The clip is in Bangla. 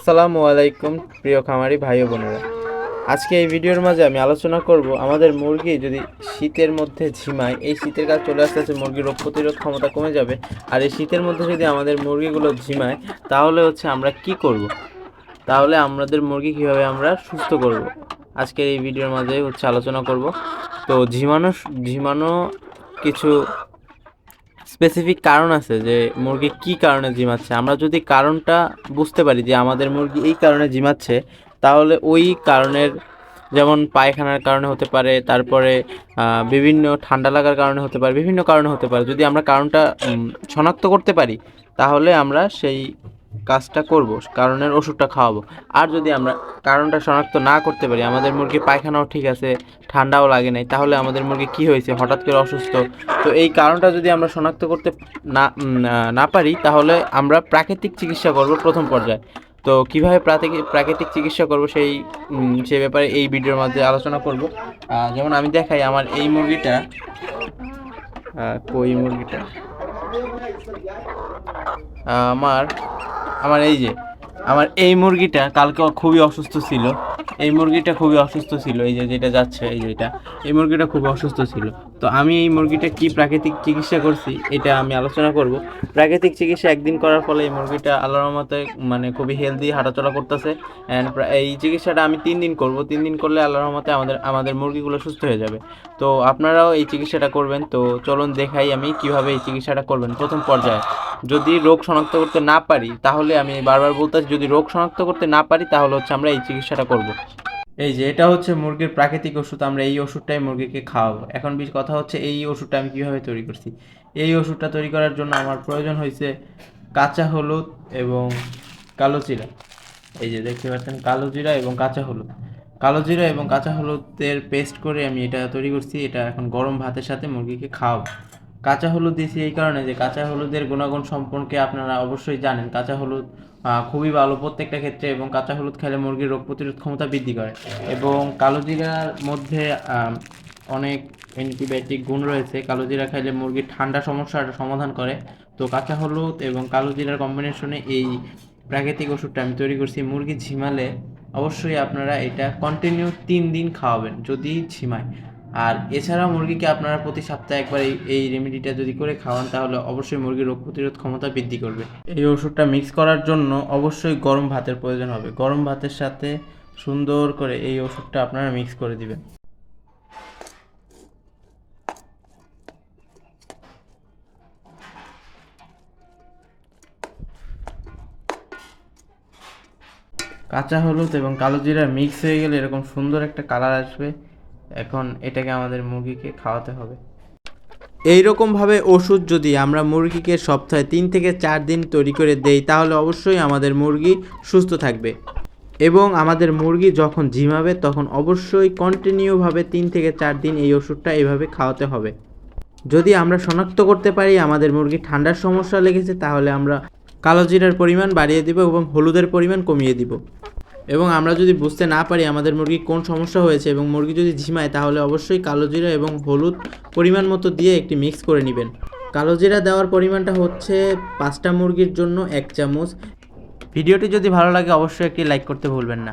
আসসালামু আলাইকুম, প্রিয় খামারি ভাই বোনেরা। আজকে এই ভিডিওর মাঝে আমি আলোচনা করব আমাদের মুরগি যদি শীতের মধ্যে ঝিমায়, এই শীতের কাজ চলে আসতে আসতে মুরগির রোগ প্রতিরোধ ক্ষমতা কমে যাবে। আর এই শীতের মধ্যে যদি আমাদের মুরগিগুলো ঝিমায়, তাহলে হচ্ছে আমরা কি করব? তাহলে আমাদের মুরগি কীভাবে আমরা সুস্থ করব? আজকের এই ভিডিওর মাঝে হচ্ছে আলোচনা করব। তো ঝিমানো ঝিমানো কিছু স্পেসিফিক কারণ আছে যে মুরগি কি কারণে জিমাচ্ছে? আমরা যদি কারণটা বুঝতে পারি যে আমাদের মুরগি এই কারণে জিমাচ্ছে, তাহলে ওই কারণের যেমন পায়খানার কারণে হতে পারে, তারপরে বিভিন্ন ঠান্ডা লাগার কারণে হতে পারে, বিভিন্ন কারণে হতে পারে। যদি আমরা কারণটা শনাক্ত করতে পারি, তাহলে আমরা সেই কাজটা করব, কারণের ওষুধটা খাওয়াবো। আর যদি আমরা কারণটা শনাক্ত না করতে পারি, আমাদের মুরগি পায়খানাও ঠিক আছে, ঠান্ডাও লাগে নাই, তাহলে আমাদের মুরগি কি হয়েছে? হঠাৎ করে অসুস্থ। তো এই কারণটা যদি আমরা শনাক্ত করতে না না- পারি, তাহলে আমরা প্রাকৃতিক চিকিৎসা করব প্রথম পর্যায়ে। তো কীভাবে প্রাকৃতিক চিকিৎসা করব সেই সে ব্যাপারে এই ভিডিওর মধ্যে আলোচনা করব। যেমন আমি দেখাই, আমার এই মুরগিটা কই মুরগিটা? আমার আমার এই যে, আমার এই মুরগিটা কালকে খুবই অসুস্থ ছিল। এই মুরগিটা খুবই অসুস্থ ছিল, এই যে যেটা যাচ্ছে, এই যে এটা। এই মুরগিটা খুব অসুস্থ ছিল। তো আমি এই মুরগিটা কি প্রাকৃতিক চিকিৎসা করছি, এটা আমি আলোচনা করব। প্রাকৃতিক চিকিৎসা একদিন করার ফলে এই মুরগিটা আল্লাহর মতে মানে খুবই হেলদি হাঁটাচলা করতেছে। অ্যান্ড এই চিকিৎসাটা আমি তিন দিন করব। তিন দিন করলে আল্লাহর মতে আমাদের আমাদের মুরগিগুলো সুস্থ হয়ে যাবে। তো আপনারাও এই চিকিৎসাটা করবেন। তো চলুন দেখাই আমি কীভাবে এই চিকিৎসাটা করবেন। প্রথম পর্যায়ে যদি রোগ শনাক্ত করতে না পারি, তাহলে আমি বারবার বলতেছি যদি রোগ শনাক্ত করতে না পারি, তাহলে হচ্ছে আমরা এই চিকিৎসাটা করব। এই যে, এটা হচ্ছে মুরগির প্রাকৃতিক ওষুধ, আমরা এই ওষুধটাই মুরগিকে খাওয়াবো। এখন বিশ কথা হচ্ছে এই ওষুধটা আমি কীভাবে তৈরি করছি? এই ওষুধটা তৈরি করার জন্য আমার প্রয়োজন হয়েছে কাঁচা হলুদ এবং কালো জিরা। এই যে, দেখতে পাচ্ছেন, কালো জিরা এবং কাঁচা হলুদ। কালো জিরা এবং কাঁচা হলুদের পেস্ট করে আমি এটা তৈরি করছি, এটা এখন গরম ভাতের সাথে মুরগিকে খাওয়াবো। কাঁচা হলুদ দিয়েছি এই কারণে যে কাঁচা হলুদের গুণাগুণ সম্পর্কে আপনারা অবশ্যই জানেন। কাঁচা হলুদ খুবই ভালো প্রত্যেকটা ক্ষেত্রে এবং কাঁচা হলুদ খেলে মুরগির রোগ প্রতিরোধ ক্ষমতা বৃদ্ধি করে এবং কালো জিরার মধ্যে অনেক অ্যান্টিবায়োটিক গুণ রয়েছে। কালো জিরা খাইলে মুরগির ঠান্ডা সমস্যার সমাধান করে। তো কাঁচা হলুদ এবং কালো জিরার কম্বিনেশনে এই প্রাকৃতিক ওষুধটা আমি তৈরি করছি। মুরগি ঝিমালে অবশ্যই আপনারা এটা কন্টিনিউ তিন দিন খাওয়াবেন, যদি ঝিমায়। আর এছাড়াও মুরগিকে আপনারা প্রতি সপ্তাহে একবার এই এই রেমেডিটা যদি করে খাওয়ান, তাহলে অবশ্যই মুরগির রোগ প্রতিরোধ ক্ষমতা বৃদ্ধি করবে। এই ওষুধটা মিক্স করার জন্য অবশ্যই গরম ভাতের প্রয়োজন হবে। গরম ভাতের সাথে সুন্দর করে এই ওষুধটা আপনারা মিক্স করে দিবেন। কাঁচা হলুদ এবং কালো জিরা মিক্স হয়ে গেলে এরকম সুন্দর একটা কালার আসবে। এখন এটাকে আমাদের মুরগিকে খাওয়াতে হবে। এই রকমভাবে ওষুধ যদি আমরা মুরগিকে সপ্তাহে তিন থেকে চার দিন তৈরি করে দেই, তাহলে অবশ্যই আমাদের মুরগি সুস্থ থাকবে। এবং আমাদের মুরগি যখন ঝিমাবে, তখন অবশ্যই কন্টিনিউভাবে তিন থেকে চার দিন এই ওষুধটা এইভাবে খাওয়াতে হবে। যদি আমরা শনাক্ত করতে পারি আমাদের মুরগি ঠান্ডার সমস্যা লেগেছে, তাহলে আমরা কালো জিরার পরিমাণ বাড়িয়ে দিব এবং হলুদের পরিমাণ কমিয়ে দিব। এবং আমরা যদি বুঝতে না পারি আমাদের মুরগি কোন সমস্যা হয়েছে এবং মুরগি যদি ঝিমায়, তাহলে অবশ্যই কালো জিরা এবং হলুদ পরিমাণ মতো দিয়ে একটি মিক্স করে নেবেন। কালো জিরা দেওয়ার পরিমাণটা হচ্ছে পাঁচটা মুরগির জন্য এক চামচ। ভিডিওটি যদি ভালো লাগে, অবশ্যই একটি লাইক করতে ভুলবেন না।